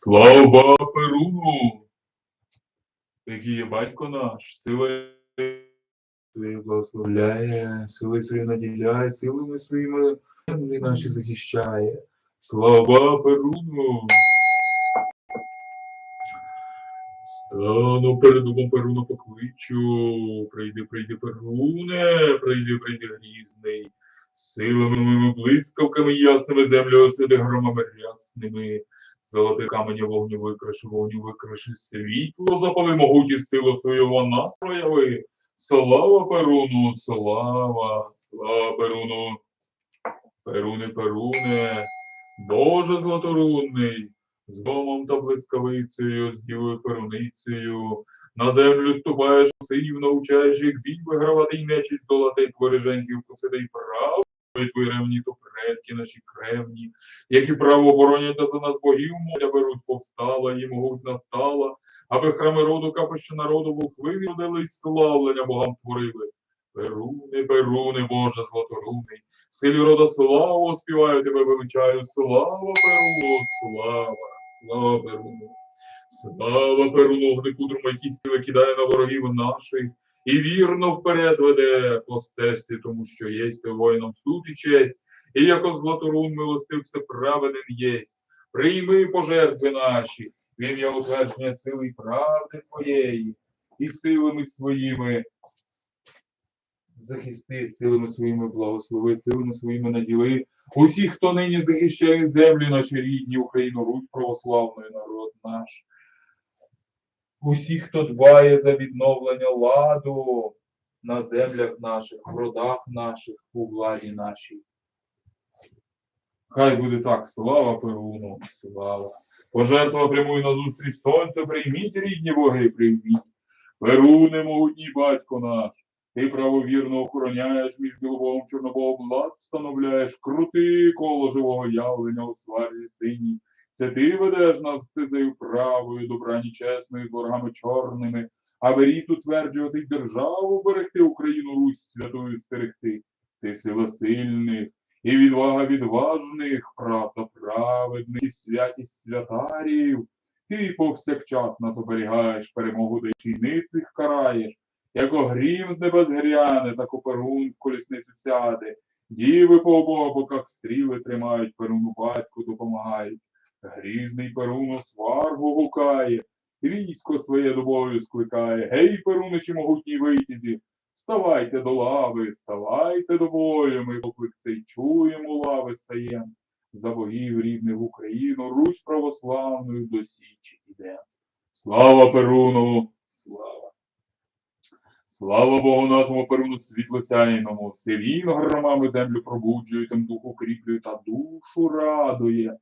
Слава Перуну! Який є батько наш, сила Твоєю благословляє, сили свої наділяє, силами своїми наші захищає. Слава Перуну! Стану перед дубом Перуна покличу. Прийди, прийди, Перуне, прийди, прийди грізний. Силами блискавками ясними землю освяти громами рясними. Золотий камені вогню викриши, вогню викриши, світло запали могуті силу свою вона прояви. Слава Перуну, слава, слава Перуну. Перуне, Перуне, Боже златорунний, з домом та блискавицею, з дівою перуницею, на землю ступаєш синів, навчаєш їх бій вигравати й нечість долати, твориженьків посиди й право, і твої ревні, то предки наші кревні, які право оборонять та за нас богів, моля беруть, повстала, і могуть настала, аби храми роду, капище народу, волхливі родились, славлення богам творили. Перуни, Перуни, Боже златорунний, силі рода славу співаю тебе величаю, слава Перуну, слава, слава Перуну. Слава Перуну, огнику які сили кидає на ворогів наших, і вірно вперед веде по стежці, тому що єсть воїном суд і честь, і яко златорун милостив всеправеден єсть. Прийми пожертви наші, в ім'я утвердження сили і правди твоєї, і силами своїми захисти силами своїми, благослови, силами своїми наділи. Усіх, хто нині захищає землі наші рідні, Україну, Русь православною, народ наш. Усіх, хто дбає за відновлення ладу на землях наших, в родах наших, у владі нашій. Хай буде так, слава Перуну, слава. Пожертва прямує на зустріч сонця, прийміть рідні боги, прийміть. Перуне, могутній батько наш. Ти правовірно охороняєш між білобогом чорнобогом лад встановляєш крути коло живого явлення у сварзі синій. Це ти ведеш нас стезею правою, добрані чесною, з ворогами чорними, аби рід утверджувати й державу берегти Україну Русь святою стерегти. Ти сила сильних, і відвага відважних, правда праведних, і святість святарів. Ти повсякчас нас оберігаєш, перемогу дичійницих караєш. Як грім з небес гряне, так у перун колісницю сяде. Діви по обох боках стріли тримають, перуну батьку допомагають. Грізний перуну сваргу гукає, військо своє добою скликає. Гей, перуничі могутній витязі, Ставайте до лави, ставайте до бою, ми поклик цей чуємо, лави стаєм. За богів рідних Україну, Русь православною до Січі іде. Слава Перуну! Слава! Слава Богу нашому Перуну світлосяйному, все громами землю пробуджує, тим духу кріплює та душу радує.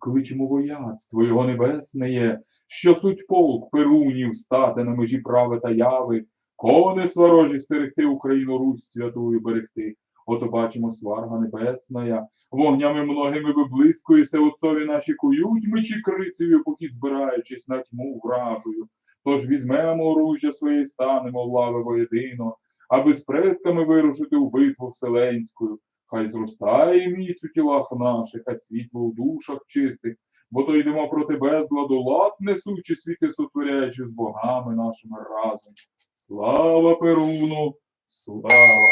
Кличемо вояцтво його небесне є, що суть полк Перунів стати на межі прави та яви, кони сварожі стерегти Україну Русь святую берегти. Ото бачимо сварга небесная, вогнями многими виблискується, отцові наші кують мечі крицею, похід збираючись на тьму вражую. Тож візьмемо оружжя своє станемо лави воєдино, аби з предками вирушити у битву вселенську. Хай зростає міць у тілах наших, а світло у душах чистих, бо то йдемо проти безладу, лад несучи світи сотворяючи з богами нашими разом. Слава Перуну! Слава!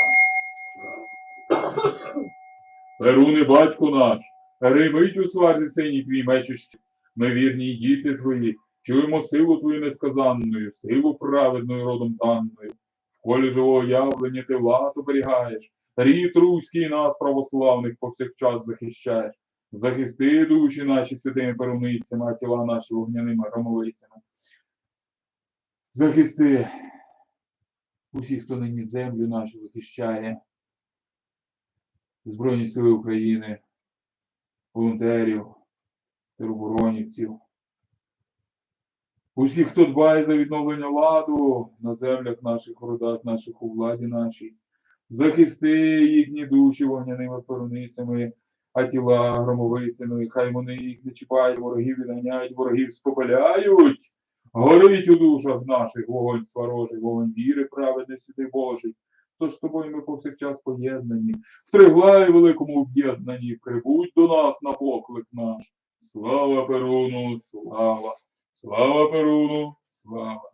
Перуни, батько наш, ревить у сварзі синій твій мечище, ми вірні діти твої, чуємо силу твою несказанною, силу праведною родом данною. В колі живого явлення ти лад оберігаєш, рід руський нас, православних, повсякчас захищаєш. Захисти душі наші святими перуницями, а тіла наші вогняними громовицями. Захисти усіх, хто нині землю нашу захищає. Збройні Сили України, волонтерів, тероборонівців. Усіх, хто дбає за відновлення ладу на землях наших, родах наших, у владі нашій. Захисти їхні душі вогняними перуницями, а тіла громовицями, хай вони їх не чіпають, ворогів відганяють, ворогів спопаляють. Горить у душах наших вогонь сварожий, вогонь віри, праведний святий Божий. Тож з тобою ми повсякчас поєднані, в триглаї великому об'єднанні, прибудь до нас на поклик наш. слава Перуну, слава, слава Перуну, слава.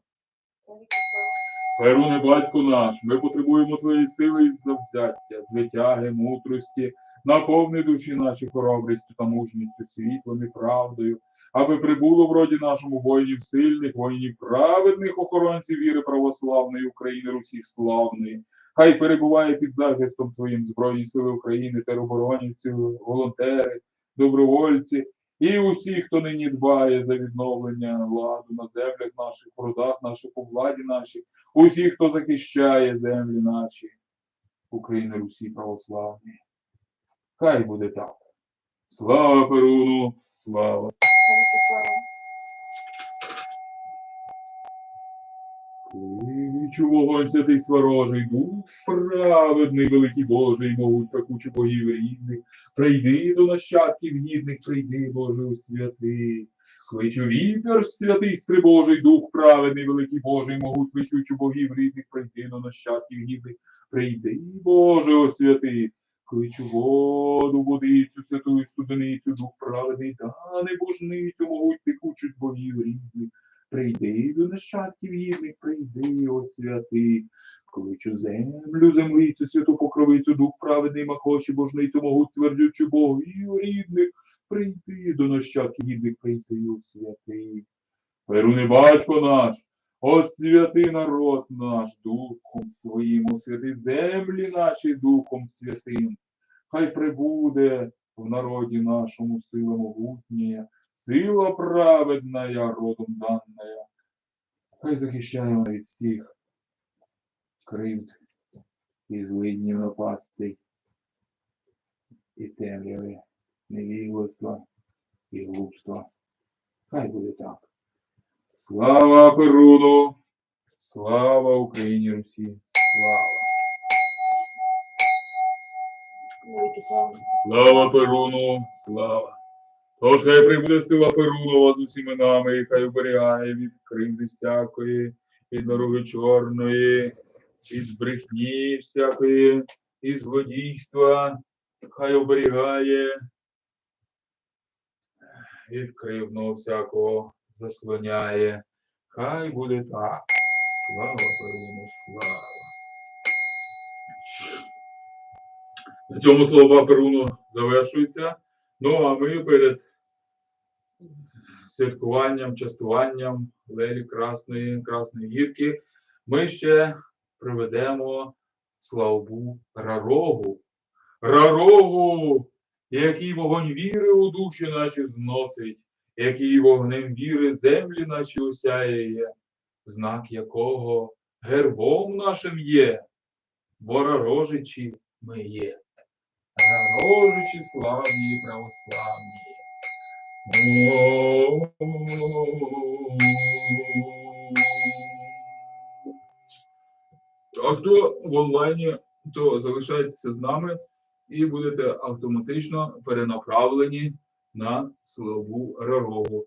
Перуне, батько наш, ми потребуємо твоєї сили і завзяття, звитяги, мудрості, наповни душі наші хоробрістю та мужністю, світлом і правдою, аби прибуло в роді нашому воїнів сильних, воїнів праведних охоронців віри православної України, Русі славної. Хай перебуває під захистом Твоїм Збройні Сили України, тероборонівці, волонтери, добровольці і усі, хто нині дбає за відновлення ладу на землях наших, в родах наших, у владі нашій, усі, хто захищає землі наші, України, Русі православні. Хай буде так. Слава Перуну, слава! Кличу вогонь святий сварожий, дух праведний, великий Божий, могуть пекучі богів рідних. Прийди до нащадків гідних, прийди, Боже, у святий. Кличу вітер святий, стрибожий, дух праведний, великий Божий, могуть пекучі богів рідних, прийди до нащадків гідних. Прийди, Боже, о святий. Кличу воду, водицю, святую студеницю, дух праведний, да небожницю, могуть текучих богів рідних. Прийди до нащадків гідних, прийди, о святий. Кличу землю, землицю, святу покровицю, дух праведний, махочі, божницю, могуть твердючи богів рідних. Прийди до нащадків гідних, прийди, о святий. Перуни батько наш, освяти народ наш Духом Своїм, освяти землі наші Духом Святим. Хай прибуде в народі нашому сила могутня, сила праведная, родом данная. Хай захищаємо від всіх кривд і злиднів напастей, і темряви, невігластва і глупства. Хай буде так. Слава Перуну! Слава Україні Русі! Слава! Слава Перуну! Слава! Тож хай прибуде сила Перунова з усіми нами, і хай оберігає від кризи всякої, від дороги чорної, від брехні всякої, і злодійства, хай оберігає від кривного всякого заслоняє. Хай буде так. Слава Перуну, слава. На цьому слова Перуну завершуються. Ну, а ми перед святкуванням, частуванням Лелі Красної, Красної гірки ми ще приведемо славу Рарогу. Рарогу, який вогонь віри у душі наші зносить, який вогнем віри землі наші осяяє, знак якого гербом нашим є, бо рарожичі ми є. Рарожичі славні і православні. А хто в онлайні, то залишайтеся з нами і будете автоматично перенаправлені на славу Рарогу.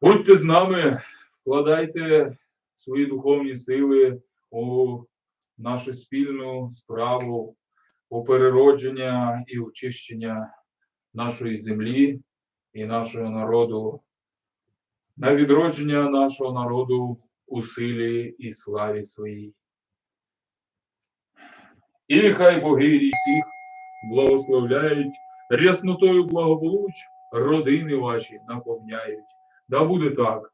Будьте з нами, вкладайте свої духовні сили у нашу спільну справу, у переродження і очищення нашої землі і нашого народу, на відродження нашого народу у силі і славі своїй. І хай боги всіх благословляють, ряснотою благополуч родини ваші наповняють. Да буде так.